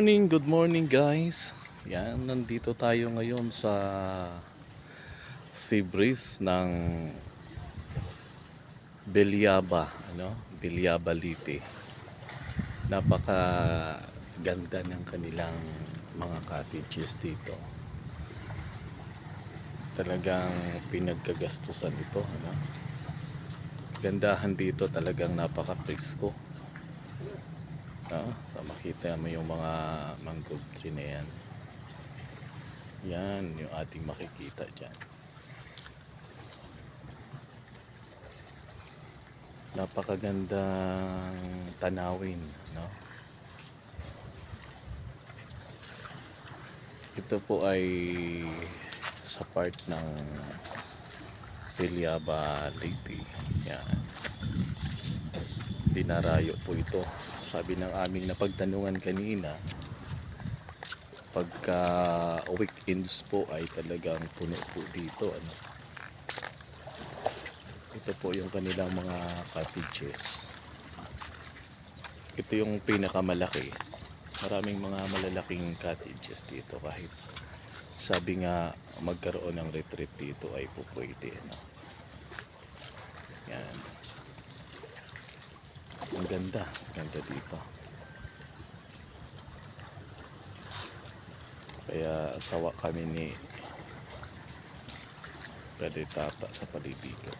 morning, good morning guys. Yan, nandito tayo ngayon sa Sea Breeze ng Beliaba, ano? Beliaba Lite. Napaka ganda ng kanilang mga cottages dito. Talagang pinagkagastusan ito, ano? Gandahan dito talagang napaka-presko. No? So, makita mo yung mga mangrove tree na yan. Yan, yung ating makikita dyan. Napakagandang tanawin, no? Ito po ay sa part ng Piliaba Leyte. Yan dinarayo po ito. Sabi ng aming napagtanungan kanina, pagka weekends po ay talagang puno po dito. Ano? Ito po yung kanilang mga cottages. Ito yung pinakamalaki. Maraming mga malalaking cottages dito kahit sabi nga magkaroon ng retreat dito ay po pwede. Ano? Yan. Ang ganda. Ganda dito. Kaya sawa kami ni Pwede tata sa palibito.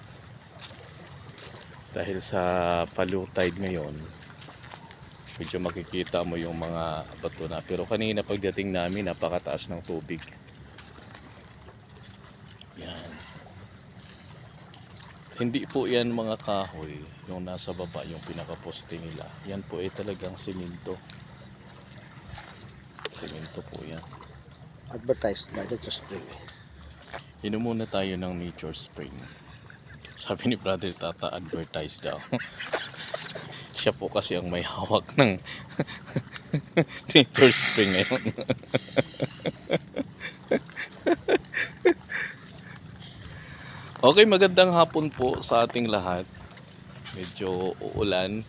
Dahil sa Palu tide ngayon, medyo makikita mo yung mga bato na. Pero kanina pagdating namin, napakataas ng tubig. Yan. Hindi po yan mga kahoy, yung nasa baba, yung pinakaposte nila. Yan po ay talagang siminto. Siminto po yan. advertised by the spring. Inom muna tayo ng Nature Spring. Sabi ni Brother Tata, advertise daw. Siya po kasi ang may hawak ng Nature Spring ngayon. okay, magandang hapon po sa ating lahat. Medyo uulan.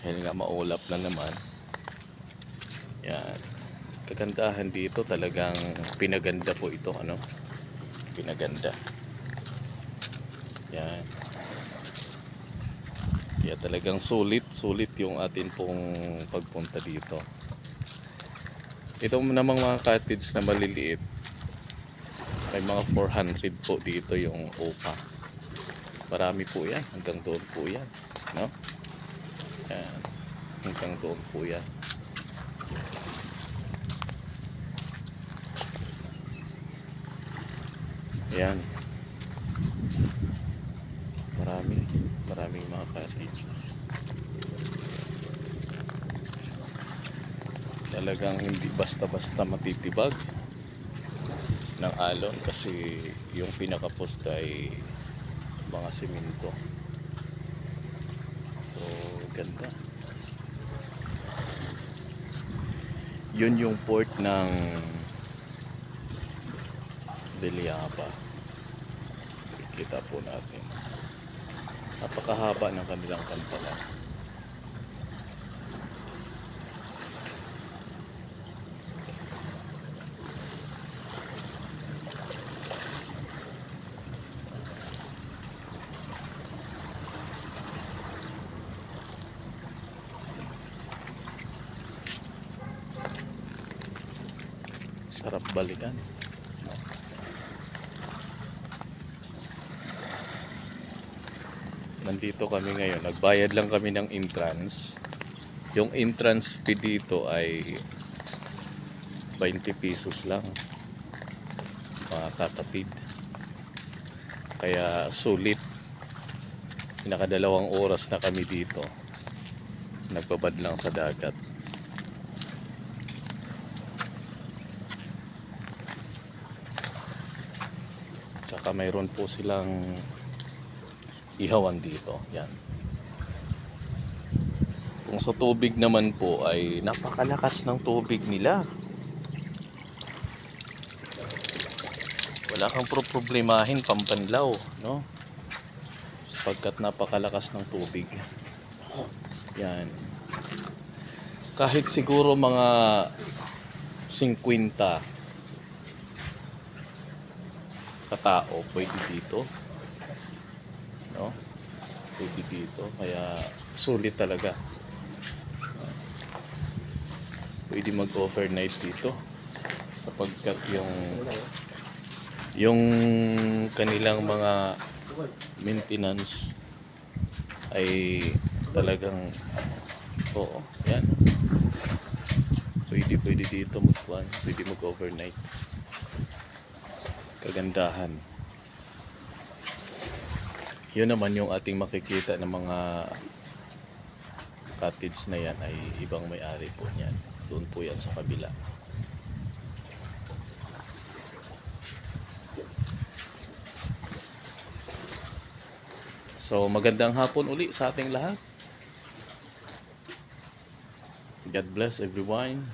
Dahil nga maulap na naman. Yan. Kagandahan dito talagang pinaganda po ito. Ano? Pinaganda. Yan. Kaya talagang sulit, sulit yung atin pong pagpunta dito. Ito namang mga cottage na maliliit. May mga 400 po dito yung upa. Marami po yan. Hanggang doon po yan. No? Yan. Hanggang doon po yan. Yan. Marami. Maraming mga cottages. Talagang hindi basta-basta matitibag ng alon kasi yung pinakaposta ay mga simento. So, ganda. Yun yung port ng Deliapa. Kita po natin. Napakahaba ng kanilang pantalan. Sarap balikan. Nandito kami ngayon. Nagbayad lang kami ng entrance. Yung entrance fee dito ay 20 pesos lang. Mga katapid. Kaya sulit. Nakadalawang oras na kami dito. Nagbabad lang sa dagat. Saka mayroon po silang ihawan dito. Yan. Kung sa tubig naman po ay napakalakas ng tubig nila. Wala kang pro problemahin pampanlaw, no? Sapagkat napakalakas ng tubig. Yan. kahit siguro mga 50 katao pwede dito. No? Pwede dito. Kaya sulit talaga. Pwede mag-overnight dito sapagkat yung yung kanilang mga maintenance ay talagang oo, yan. Pwede pwede dito magkuhan, pwede mag-overnight. Kagandahan. Yun naman yung ating makikita ng mga cottage na yan ay ibang may-ari po niyan. Doon po yan sa kabila. So magandang hapon uli sa ating lahat. God bless everyone.